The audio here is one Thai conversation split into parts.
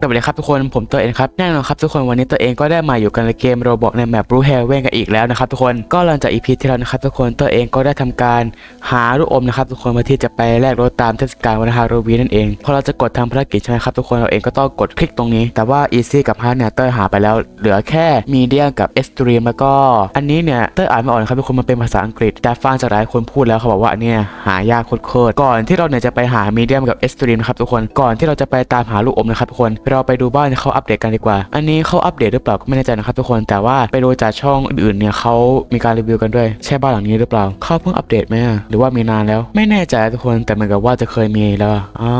สวัสดีครับทุกคนผมตัวเองครับแน่นอนครับทุกคนวันนี้ตัวเองก็ได้มาอยู่กันในเกมโรบอกในแมปรูเฮเว่นกันอีกแล้วนะครับทุกคนก็หลังจากอีพีที่แล้วนะครับทุกคนตัวเองก็ได้ทำการหาลูกอมนะครับทุกคนมาที่จะไปแลกรถตามเทศกาลวันฮาโลวีนนั่นเองพอเราจะกดทำภารกิจใช่ไหมครับทุกคนเราเองก็ต้องกดคลิกตรงนี้ แต่ว่าอีซี่กับฮาร์เนี่ยเตอร์หาไปแล้วเหลือแค่มีเดียมกับเอสตรีมแล้วก็ อันนี้เนี่ยเตอร์อ่านไม่ออกนะครับทุกคนมันเป็นภาษาอังกฤษแต่ฟังจากหลายคนพูดแล้วเขาบอกว่าอันเนี้ยหายากโคตรก่อนที่เราเนี่ยจะไปหามีเดียกับเอสตรีมนะครับทุกคนก่อนที่เราจะไปตามหาลูกอมนะครับทุกคนเราไปดูบ้านเขาอัปเดตกันดีกว่า อันนี้เขาอัปเดตหรือเปล่าก็ไม่แน่ใจนะครับทุกคนแต่ว่าไปดูจากช่องอื่นๆเนี่ยเขามีการรีวิวกันด้วยใช่บ้านหลังนี้หรือเปล่าเขาเพิ่งอัปเดตไหมหรือว่ามีนานแล้ว ไม่แน่ใจทุกคนแต่เหมือนกับว่าจะเคยมีแล้วอะอ๋อ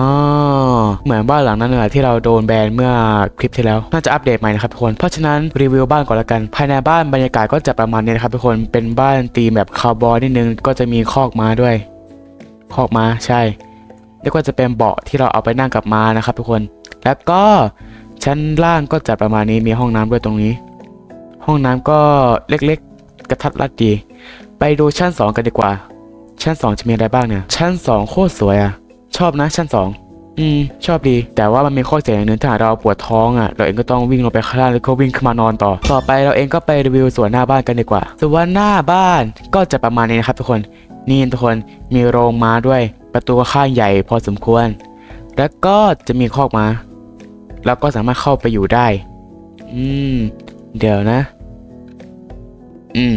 เหมือนบ้านหลังนั้นแหละที่เราโดนแบนเมื่อคลิปที่แล้วน่าจะอัปเดตใหม่นะครับทุกคนเพราะฉะนั้นรีวิวบ้านก่อนละกัน ภายในบ้านบรรยากาศก็จะประมาณนี้นะครับทุกคนเป็นบ้านตีมแบบคาวบอยนิดนึงก็จะมีคอกม้าด้วย คอกม้าใช่แล้วก็จะเป็นเบาะที่เราเอาไปนั่งกับม้านะครับทุกคน แล้วก็ชั้นล่างก็จะประมาณนี้มีห้องน้ำด้วยตรงนี้ ห้องน้ำก็เล็กๆ กระทัดรัดดี ไปดูชั้น 2 กันดีกว่า ชั้น 2 จะมีอะไรบ้างเนี่ย ชั้น 2 โคตรสวยอะชอบนะชั้น 2 อืม ชอบดี แต่ว่ามันมีข้อเสียอย่างหนึงถ้าเราปวดท้องอะ เราเองก็ต้องวิ่งลงไปข้างล่างแล้วก็วิ่งขึ้นมานอนต่อ ต่อไปเราเองก็ไปรีวิวสวนหน้าบ้านกันดีกว่า สวนหน้าบ้านก็จะประมาณนี้นะครับทุกคน นี่ทุกคน มีโรงม้าด้วย ประตูข้างใหญ่พอสมควร แล้วก็จะมีคอกม้า เราก็สามารถเข้าไปอยู่ได้ อืม เดี๋ยวนะ อืม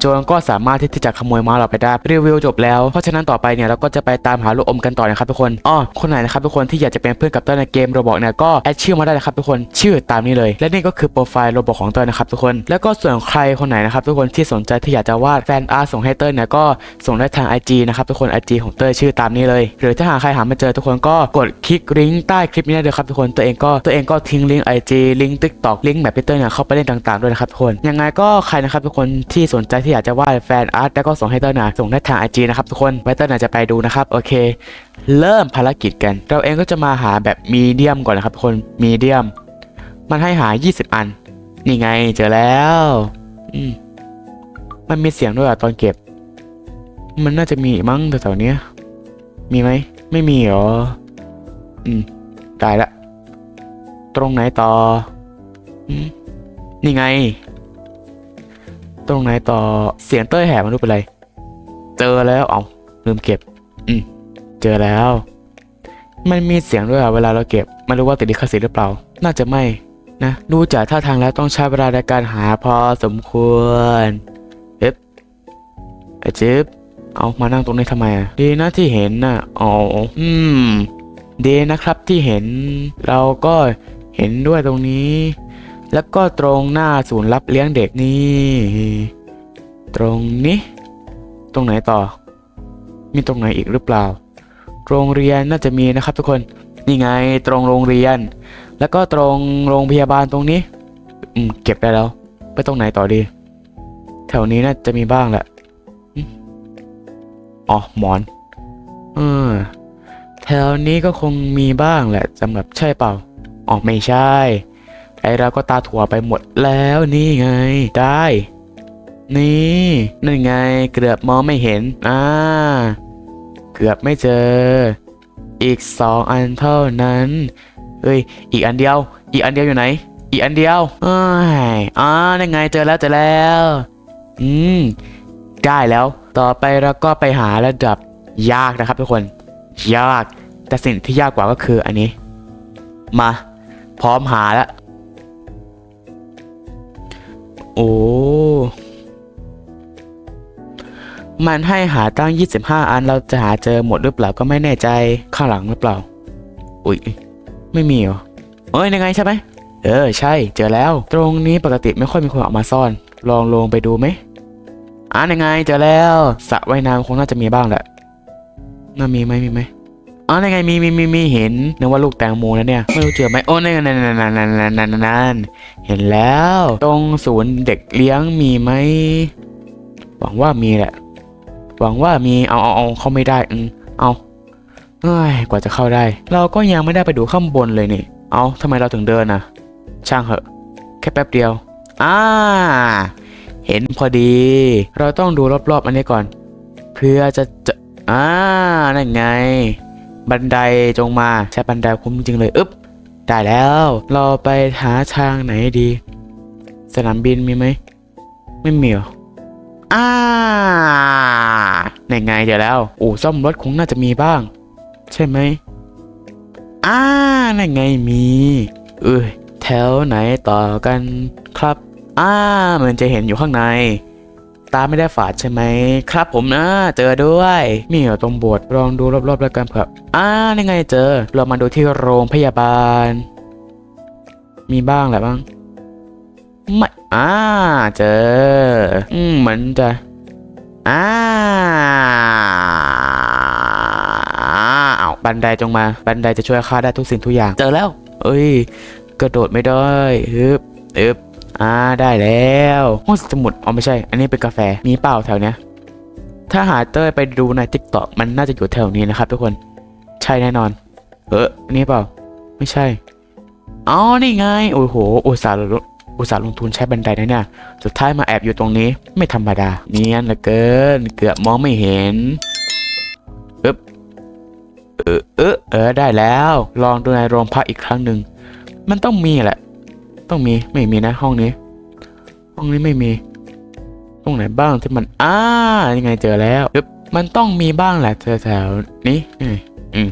โจรก็สามารถที่จะขโมยม้าเราไปได้รีวิวจบแล้ว เพราะฉะนั้นต่อไปเนี่ยเราก็จะไปตามหาลูกอมกันต่อนะครับทุกคนอ้อคนไหนนะครับทุกคนที่อยากจะเป็นเพื่อนกับเต้ยในเกมโรบอกเนี่ยก็แอดชื่อมาได้นะครับทุกคนชื่อตามนี้เลย และนี่ก็คือโปรไฟล์โรบอกของเต้ยนะครับทุกคน แล้วก็ส่วนใครคนไหนนะครับทุกคนที่สนใจที่อยากจะวาดแฟนอาร์ตส่งให้เต้ยเนี่ยก็ส่งได้ทาง IG นะครับทุกคน IG ของเต้ยชื่อตามนี้เลย หรือถ้าหากใครหาไม่เจอทุกคนก็กดคลิกลิงก์ใต้คลิปนี้ได้เลยครับทุกคนตัวเองก็ตัวเองก็ทิ้งลิงก์ IG ลิงก์ TikTok ลิงก์แบบพี่เต้ยเนี่ยเข้าไปเล่นต่างๆด้วยนะครับทุกคนยังไงก็ใครนะครับทุกคนที่สนใจที่อยากจะวาดแฟนอาร์ตแล้วก็ส่งให้เต้ยนะส่งได้ทาง IG นะครับทุกคนไว้เต้ยน่ะจะไปดูนะครับโอเค เริ่มภารกิจกัน เราเองก็จะมาหาแบบมีเดียมก่อนนะครับทุกคนมีเดียม มันให้หา 20 อัน นี่ไงเจอแล้วอืมมันมีเสียงด้วยอะตอนเก็บ มันน่าจะมีมั้งแถวๆนี้มีไหมไม่มีเหรออืมได้ละ ตรงไหนต่ออืมนี่ไง ตรงไหนต่อเสียงเต้ยแหบมันรู้เป็นไร เจอแล้วเอลืมเก็บ อืมเจอแล้ว มันมีเสียงด้วยอะเวลาเราเก็บไม่รู้ว่าติดลิขสิทธิ์หรือเปล่า น่าจะไม่นะดูจากท่าทางแล้วต้องใช้เวลาในการหาพอสมควรเอ๊บไอจิ๊บเอามานั่งตรงนี้ทำไมอะดีนะที่เห็นน่ะอ๋ออืมดีนะครับที่เห็น เราก็เห็นด้วยตรงนี้ แล้วก็ตรงหน้าศูนย์รับเลี้ยงเด็กนี่ ตรงนี้ ตรงไหนต่อ มีตรงไหนอีกหรือเปล่า โรงเรียนน่าจะมีนะครับทุกคน นี่ไงตรงโรงเรียน แล้วก็ตรงโรงพยาบาลตรงนี้ อืม เก็บได้แล้ว ไปตรงไหนต่อดี แถวนี้น่าจะมีบ้างแหละอ๋อหมอน เออ แถวนี้ก็คงมีบ้างแหละสำหรับใช่เปล่า อ๋อไม่ใช่ ไอเราก็ตาถั่วไปหมดแล้วนี่ไง ได้ นี่นั่นไงเกือบมองไม่เห็น อ่า เกือบไม่เจอ อีกสองอันเท่านั้นเฮ้ยอีกอันเดียว อีกอันเดียวอยู่ไหน อีกอันเดียวเอ้ยอ่านั่นไงเจอแล้วเจอแล้ว อืมได้แล้ว ต่อไปเราก็ไปหาระดับยากนะครับทุกคน ยากแต่สิ่งที่ยากกว่าก็คืออันนี้ มา พร้อมหาแล้ว โอ้ มันให้หาตั้ง 25 อันเราจะหาเจอหมดหรือเปล่าก็ไม่แน่ใจข้างหลังหรือเปล่า อุ๊ย ไม่มีเหรอเอ้ยยังไงใช่ไหมเออ ใช่ เจอแล้ว ตรงนี้ปกติไม่ค่อยมีคนออกมาซ่อน ลองลงไปดูไหมอ่ายังไงเจอแล้วสระว่ายน้ำคงน่าจะมีบ้างแหละน่ามีไหมมีไหม อ๋อในไงมีมีมีมีเห็นนึกว่าลูกแตงโมแล้วเนี่ยไม่รู้เจอไหมโอ้ในนั่นนั่นนั่นนั่นเห็นแล้ว ตรงศูนย์เด็กเลี้ยงมีไหมหวังว่ามีแหละ หวังว่ามีเอาเอาเอาเข้าไม่ได้อืมเอาเฮ้ยกว่าจะเข้าได้ เราก็ยังไม่ได้ไปดูข้างบนเลยนี่ เอาทำไมเราถึงเดินอะ ช่างเหอะ แค่แป๊บเดียวอ่าเห็นพอดี เราต้องดูรอบๆอันนี้ก่อน เพื่อจะจะอ่านั่นไง บันไดจงมาใช้บันไดคุ้มจริงเลยอึ๊บได้แล้ว เราไปหาทางไหนดี สนามบินมีไหมไม่มีหรออ่าในไงเดี๋ยวแล้วอู่ซ่อมรถคงน่าจะมีบ้าง ใช่ไหมอ่าในไงมีเอ้ยแถวไหนต่อกันครับ อ่าเหมือนจะเห็นอยู่ข้างใน ตาไม่ได้ฝาดใช่ไหมครับผมนะ เจอด้วยมีเหรอตรงโบสถ์ลองดูรอบๆแล้วกันเผื่ออ่านี่ไงเจอ เรามาดูที่โรงพยาบาล มีบ้างแหละบ้างไม่อ่าเจอ อืมเหมือนจะอ่าเอาบันไดจงมา บันไดจะช่วยข้าได้ทุกสิ่งทุกอย่าง เจอแล้ว เอ้ย กระโดดไม่ได้ฮึบฮึบ อ่าได้แล้วห้องสมุดอ๋อไม่ใช่ อันนี้เป็นกาแฟมีเปล่าแถวเนี้ยถ้าหาเต้ยไปดูในติ๊กตอกมันน่าจะอยู่แถวนี้นะครับทุกคนใช่แน่นอน เอออันนี่เปล่า ไม่ใช่อ๋อนี่ไงโอ้โหอุตส่าห์ลงอุตส่าห์ลงทุนใช้บันไดนะเนี่ยสุดท้ายมาแอบอยู่ตรงนี้ไม่ธรรมดาเนียนเหลือเกิน เกือบมองไม่เห็นอึ๊บเออเออเออได้แล้ว ลองดูในโรงพักอีกครั้งหนึ่งมันต้องมีแหละ ต้องมีไม่มีนะห้องนี้ ห้องนี้ไม่มีตรงไหนบ้างที่มันอ่ายังไงเจอแล้วมันต้องมีบ้างแหละแถวๆนี้อืม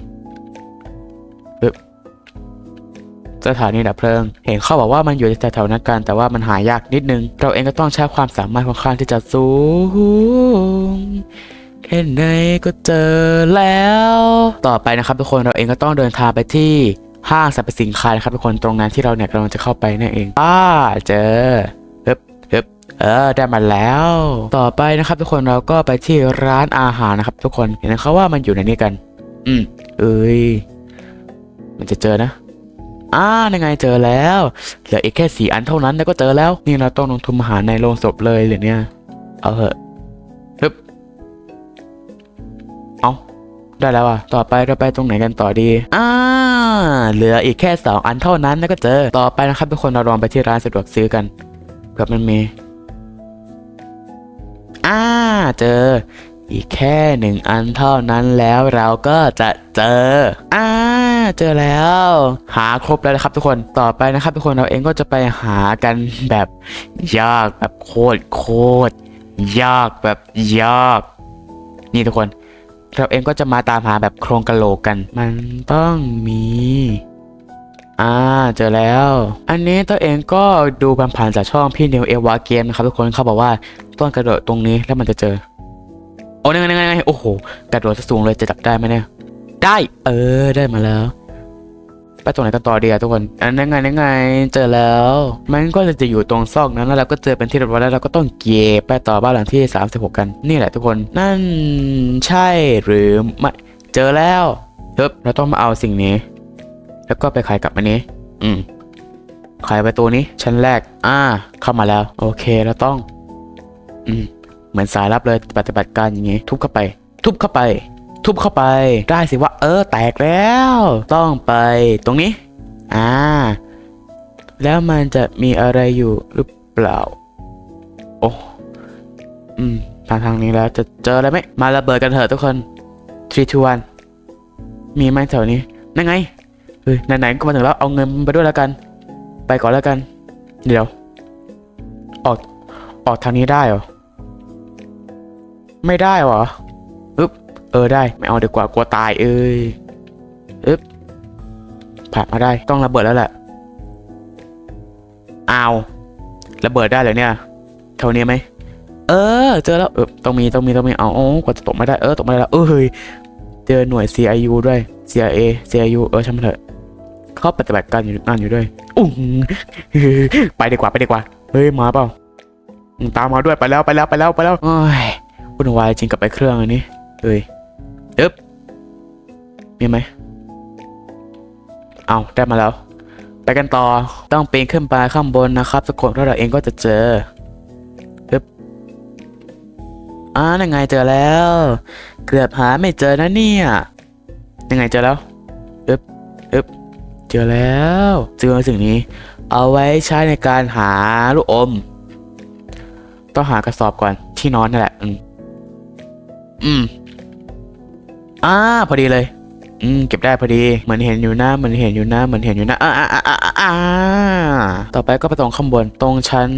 สถานีดับเพลิง เห็นเขาบอกว่ามันอยู่แถวๆนั้นกันแต่ว่ามันหายากนิดนึง เราเองก็ต้องใช้ความสามารถของข้างที่จะสูงเห็นไงก็เจอแล้ว ต่อไปนะครับทุกคนเราเองก็ต้องเดินทางไปที่ ห้างสรรพสินค้านะครับทุกคนตรงนั้นที่เราเนี่ยกำลังจะเข้าไปนั่นเองอ่าเจอฮึบฮึบเออได้มาแล้ว ต่อไปนะครับทุกคนเราก็ไปที่ร้านอาหารนะครับ ทุกคนเห็นเขาว่ามันอยู่ในนี้กัน อืมเอ้ยมันจะเจอนะอ่ายังไงเจอแล้วเหลืออีกแค่สี่อันเท่านั้นแล้วก็เจอแล้ว นี่เราต้องลงทุนมหาในโรงศพเลยเหรือเนี่ย เอาเหอะฮึบเอา ได้แล้วอะ ต่อไปเราไปตรงไหนกันต่อดี อ่า เหลืออีกแค่สองอันเท่านั้นแล้วก็เจอ ต่อไปนะครับทุกคนเราลองไปที่ร้านสะดวกซื้อกันเผื่อมันมี อ่า เจอ อีกแค่หนึ่งอันเท่านั้นแล้วเราก็จะเจอ อ่า เจอแล้ว หาครบแล้วนะครับทุกคน ต่อไปนะครับทุกคนเราเองก็จะไปหากันแบบยากแบบโคตรโคตรยากแบบยาก นี่ทุกคน เราเองก็จะมาตามหาแบบโครงกะโหลกกัน มันต้องมี อ่าเจอแล้ว อันนี้ตัวเองก็ดูผ่านๆจากช่องพี่นิวเอวาเกมนะครับทุกคนเขาบอกว่าต้องกระโดดตรงนี้แล้วมันจะเจอ โอ้ยไงไงไงโอ้โห กระโดดสูงเลยจะจับได้ไหมเนี่ย ได้ เออได้มาแล้ว ตรงไหนกันต่อเดีอะทุกคน อันนั้นไงนั่นไง เจอแล้ว มันก็จะอยู่ตรงซอกนั้นแล้วเราก็เจอเป็นที่เรียบร้อยแล้วเราก็ต้องเก็บไปต่อบ้านหลังที่ 36 กัน นี่แหละทุกคน นั่นใช่หรือไม่เจอแล้วเฮ้ยเราต้องมาเอาสิ่งนี้ แล้วก็ไปขายกลับอันนี้ อืมขายประตูนี้ชั้นแรก อ่า เข้ามาแล้ว โอเคเราต้อง อืม เหมือนสายลับเลยปฏิบัติการอย่างงี้ ทุบเข้าไป ทุบเข้าไป ทุบเข้าไป ได้สิว่า เออ แตกแล้ว ต้องไปตรงนี้ อ่า แล้วมันจะมีอะไรอยู่หรือเปล่า โอ้อืมทางทางนี้แล้วจะเจออะไรไหมมาระเบิดกันเถอะทุกคน3 2 1มีไหมแถวนี้นั่นไงเฮ้ยไหนๆก็มาถึงแล้วเอาเงินไปด้วยแล้วกัน ไปก่อนแล้วกัน เดี๋ยว ออกออกทางนี้ได้เหรอ ไม่ได้เหรอ เออได้ ไม่เอาดีกว่ากลัวตายเอ้ยอึ๊บผ่านมาได้ต้องระเบิดแล้วแหละเอาวระเบิดได้เหรอเนี่ยเท่านี้ไหมเออ เจอแล้วเออต้องมีต้องมีต้องมีเอาโอ้กว่าจะตกไม่ได้เออตกไม่ได้แล้วเออเฮ้ยเจอหน่วย CIU ด้วย CIA CIU เออช่างมันเถอะเข้าปฏิบัติการอยู่นั่นอยู่ด้วยอุ้งไปดีกว่าไปดีกว่าเฮ้ยมาเปล่าตามมาด้วยไปแล้วไปแล้วไปแล้วไปแล้วโอ้ยวุ่นวายจริงกับไปเครื่องอันนี้เฮ้ย อึ๊บมีไหมเอาได้มาแล้ว ไปกันต่อต้องปีนขึ้นไปข้างบนนะครับทุกคนแล้วเราเองก็จะเจออึ๊บอ่ายังไงเจอแล้ว เกือบหาไม่เจอนะเนี่ยยังไงเจอแล้วเอ๊บอึ๊บเจอแล้วเจอสิ่งนี้ เอาไว้ใช้ในการหาลูกอม ต้องหากระสอบก่อนที่นอนนั่นแหละ อืมอืม อ่าพอดีเลย อืมเก็บได้พอดีเหมือนเห็นอยู่นะเหมือนเห็นอยู่นะเหมือนเห็นอยู่นะอ่าอ่าอ่าอ่าอ่าต่อไปก็ไปตรงข้างบนตรงชั้น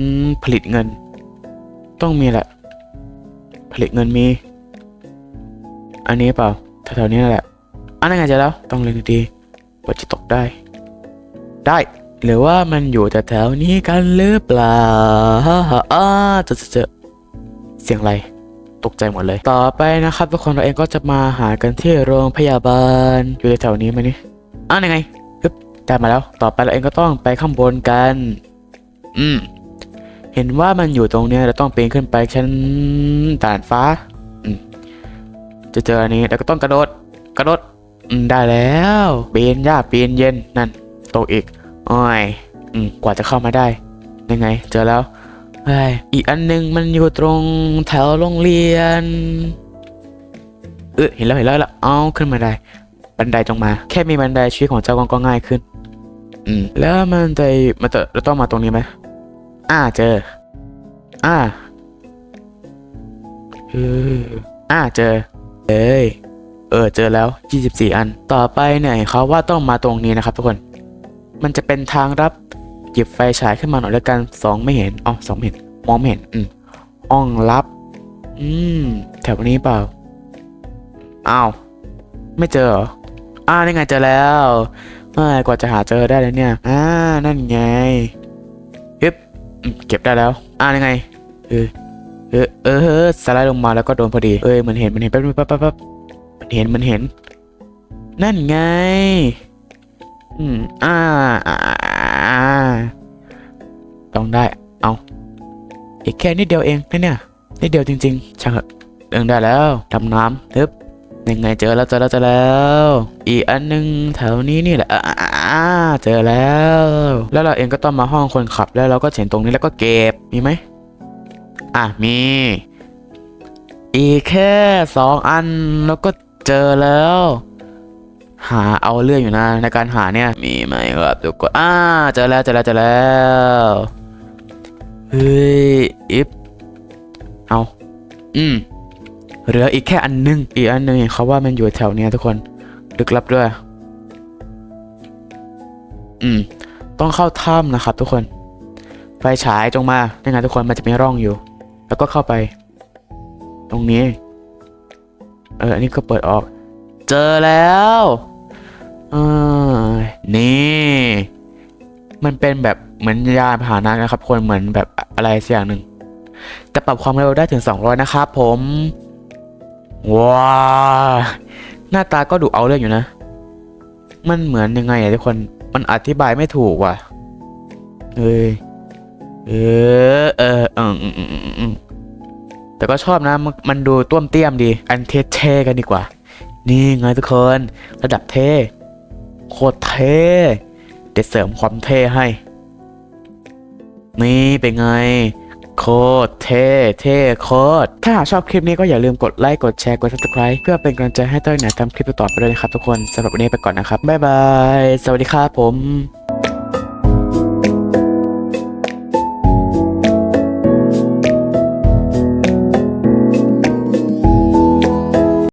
ผลิตเงิน ต้องมีแหละ ผลิตเงินมี อันนี้เปล่าแถวๆนี้แหละอันนั้นไงจะแล้วต้องเล็งดีๆว่าจะตกได้ ได้หรือว่ามันอยู่แถวๆนี้กันหรือเปล่าอ่าเจอเจอเจอเสียงอะไร ตกใจหมดเลย ต่อไปนะครับทุกคนเราเองก็จะมาหากันที่โรงพยาบาล อยู่แถวๆนี้ไหมนี่อ้าวยังไงฮึบได้มาแล้ว ต่อไปเราเองก็ต้องไปข้างบนกัน อืม เห็นว่ามันอยู่ตรงเนี้ยเราต้องปีนขึ้นไปชั้นด่านฟ้า อืม จะเจออันนี้แล้วก็ต้องกระโดด กระโดด อืม ได้แล้วปีนยากปีนเย็นนั่นตกอีกอ้อยอืมกว่าจะเข้ามาได้ยังไง เจอแล้ว อีกอันหนึงมันอยู่ตรงแถวโรงเรียน เออเห็นแล้วเห็นแล้วล้วเอาขึ้นมาได้ บันไดตรงมา แค่มีบันไดชีวิตของเจ้าก็ก็ง่ายขึ้น อืม แล้วมันจะมันจะเราต้องมาตรงนี้ไหมอ่าเจอ อ่าเอออ่าเจอ เอ้ย เออ เจอแล้ว 24 อัน ต่อไปเนี่ยเขาว่าต้องมาตรงนี้นะครับทุกคน มันจะเป็นทางรับ หยิบไฟฉายขึ้นมาหน่อยแล้วกันสองไม่เห็นอ๋อสองไม่เห็นมองไม่เห็นอืมห้องลับ อืม แถวนี้เปล่าอ้าวไม่เจอเหรออ่านี่ไงเจอแล้วเมื่อกว่าจะหาเจอได้เลยเนี่ยอ่านั่นไงฮึบเก็บได้แล้วอ่านี่ไงเออเออเออสไลด์ลงมาแล้วก็โดนพอดีเอ้ยมันเห็นมันเห็นแป๊บนึงแป๊บแป๊บมันเห็นมันเห็น นั่นไง อืมอ่าอ่าอ่า ต้องได้ เอา อีกแค่นิดเดียวเองนะเนี่ย นิดเดียวจริงๆช่างเถอะเองได้แล้วดำน้ำฮึบยังไงเจอแล้วเจอแล้วเจอแล้ว อีกอันหนึงแถวนี้นี่แหละอ่าเจอแล้ว แล้วเราเองก็ต้องมาห้องคนขับแล้วเราก็เห็นตรงนี้แล้วก็เก็บ มีไหม อะ มี อีกแค่สองอันแล้วก็เจอแล้ว หาเอาเรื่องอยู่นะ ในการหาเนี่ย มีไหมครับทุกคนอ่าเจอแล้วเจอแล้วเจอแล้วเฮ้ยอิฟเอาอืมเหลืออีกแค่อันหนึง อีกอันหนึงเห็นเขาว่ามันอยู่แถวเนี้ยทุกคนลึกลับด้วย อืม ต้องเข้าถ้ำนะครับ ทุกคน ไฟฉายจงมายังไงทุกคนมันจะมีร่องอยู่ แล้วก็เข้าไป ตรงนี้ เออ อันนี้ก็เปิดออก เจอแล้ว ออนี่ มันเป็นแบบเหมือนยานพาหนะนะครับคนเหมือนแบบอะไรสักอย่างหนึ่งแต่ปรับความเร็วได้ถึง 200 นะครับผม ว้า หน้าตาก็ดูเอาเรื่องอยู่นะ มันเหมือนยังไงอะทุกคน มันอธิบายไม่ถูกว่ะ เอ้ย เออ เออเอออืมแต่ก็ชอบนะมันมันดูต้วมเตี้ยมดี อันเท่ๆกันดีกว่า นี่ไงทุกคน ระดับเท่ โคตรเท่เดี๋ยวเสริมความเท่ให้ นี่เป็นไง โคตรเท่เท่โคตร ถ้าหากชอบคลิปนี้ก็อย่าลืมกดไลค์ กดแชร์ กด subscribe เพื่อเป็นกำลังใจให้เต้ยเนี่ยทำคลิปต่อไปด้วยนะครับทุกคนสำหรับวันนี้ไปก่อนนะครับ บ๊ายบาย สวัสดีครับผม